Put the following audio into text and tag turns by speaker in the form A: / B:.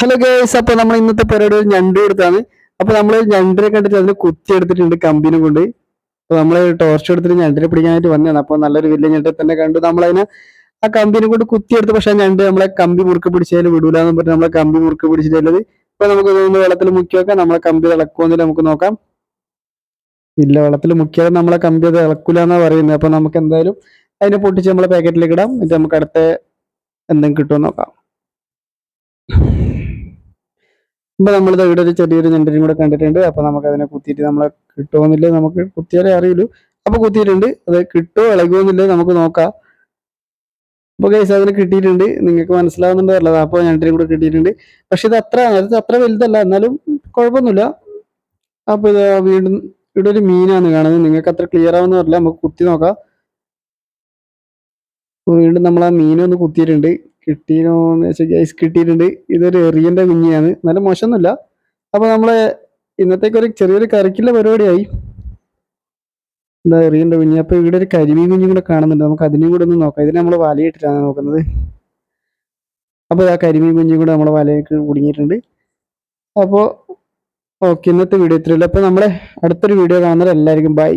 A: Hello guys അപ്പൊ നമ്മൾ ഇന്നത്തെ പരിപാടി ഒരു ഞണ്ട് കൊടുത്താണ്. അപ്പൊ നമ്മൾ ഞണ്ടിനെ കണ്ടിട്ട് അതിനെ കുത്തി എടുത്തിട്ടുണ്ട് കമ്പിനെ കൊണ്ട്. അപ്പൊ നമ്മൾ ടോർച്ച് എടുത്തിട്ട് ഞണ്ടിനെ പിടിക്കാനായിട്ട് വന്നതാണ്. അപ്പൊ നല്ലൊരു വലിയ ഞണ്ടിനെ തന്നെ കണ്ടു. നമ്മളതിനെ ആ കമ്പിനെ കൊണ്ട് കുത്തിയെടുത്ത് പക്ഷെ ആ ഞണ്ട് നമ്മളെ കമ്പി മുറുക്ക് പിടിച്ചാൽ വിടൂലെന്ന് പറഞ്ഞ് നമ്മളെ കമ്പി മുറുക്ക് പിടിച്ചിട്ടുള്ളത് ഇപ്പൊ നമുക്ക് വെള്ളത്തിൽ മുക്കി വെക്കാം നമ്മളെ കമ്പി ഇളക്കുമെന്നില്ല നമുക്ക് നോക്കാം. ഇല്ല വെള്ളത്തിൽ മുക്കിയാൽ നമ്മളെ കമ്പി അത് ഇളക്കൂലെന്നാ പറയുന്നത്. അപ്പൊ നമുക്ക് എന്തായാലും അതിനെ പൊട്ടിച്ച് നമ്മളെ പാക്കറ്റിലേക്ക് ഇടാം. ഇത് നമുക്ക് അടുത്ത എന്തെങ്കിലും കിട്ടുമെന്ന് നോക്കാം. ഇപ്പൊ നമ്മൾ ഇവിടെ ഒരു ചെറിയൊരു ഞണ്ടിനും കൂടെ കണ്ടിട്ടുണ്ട്. അപ്പൊ നമുക്ക് അതിനെ കുത്തിയിട്ട് നമ്മളെ കിട്ടുമെന്നില്ല നമുക്ക് കുത്തിയാലേ അറിയുള്ളൂ. അപ്പൊ കുത്തിയിട്ടുണ്ട്. അത് കിട്ടോ ഇളകുമെന്നില്ല നമുക്ക് നോക്കാം. അപ്പൊ കേസ് അതിന് കിട്ടിയിട്ടുണ്ട്. നിങ്ങൾക്ക് മനസ്സിലാവുന്നുണ്ടോ അല്ലത് അപ്പൊ ഞണ്ടിനും കൂടെ കിട്ടിയിട്ടുണ്ട്. പക്ഷെ ഇത് അത്ര അത് അത്ര വലുതല്ല. എന്നാലും കുഴപ്പമൊന്നുമില്ല. അപ്പൊ ഇത് വീണ്ടും ഇവിടെ ഒരു മീനാണ് കാണുന്നത്. നിങ്ങൾക്ക് അത്ര ക്ലിയർ ആവുന്ന പറഞ്ഞില്ല നമുക്ക് കുത്തി നോക്കാം. വീണ്ടും നമ്മൾ ആ മീനൊന്ന് കുത്തിയിട്ടുണ്ട്. കിട്ടിയോന്ന് വെച്ചാൽ ഗൈസ് കിട്ടിയിട്ടുണ്ട്. ഇതൊരു എറിയന്റെ കുഞ്ഞിയാണ്. നല്ല മോശമൊന്നുമില്ല. അപ്പൊ നമ്മളെ ഇന്നത്തേക്ക് ഒരു ചെറിയൊരു കറിക്കുള്ള പരിപാടിയായി. എന്താ എറിയന്റെ കുഞ്ഞ്. അപ്പൊ ഇവിടെ ഒരു കരിമീൻ കുഞ്ഞും കൂടെ കാണുന്നുണ്ട്. നമുക്ക് അതിനും കൂടെ ഒന്ന് നോക്കാം. ഇതിനെ നമ്മൾ വലയിട്ടിട്ടാണ് നോക്കുന്നത്. അപ്പൊ ആ കരിമീൻ കുഞ്ഞും കൂടെ നമ്മളെ വലയൊക്കെ കുടുങ്ങിയിട്ടുണ്ട്. അപ്പോൾ ഓക്കെ ഇന്നത്തെ വീഡിയോ ഇത്രയുള്ളൂ അപ്പൊ നമ്മളെ അടുത്തൊരു വീഡിയോ കാണുന്നത് എല്ലാവർക്കും ബൈ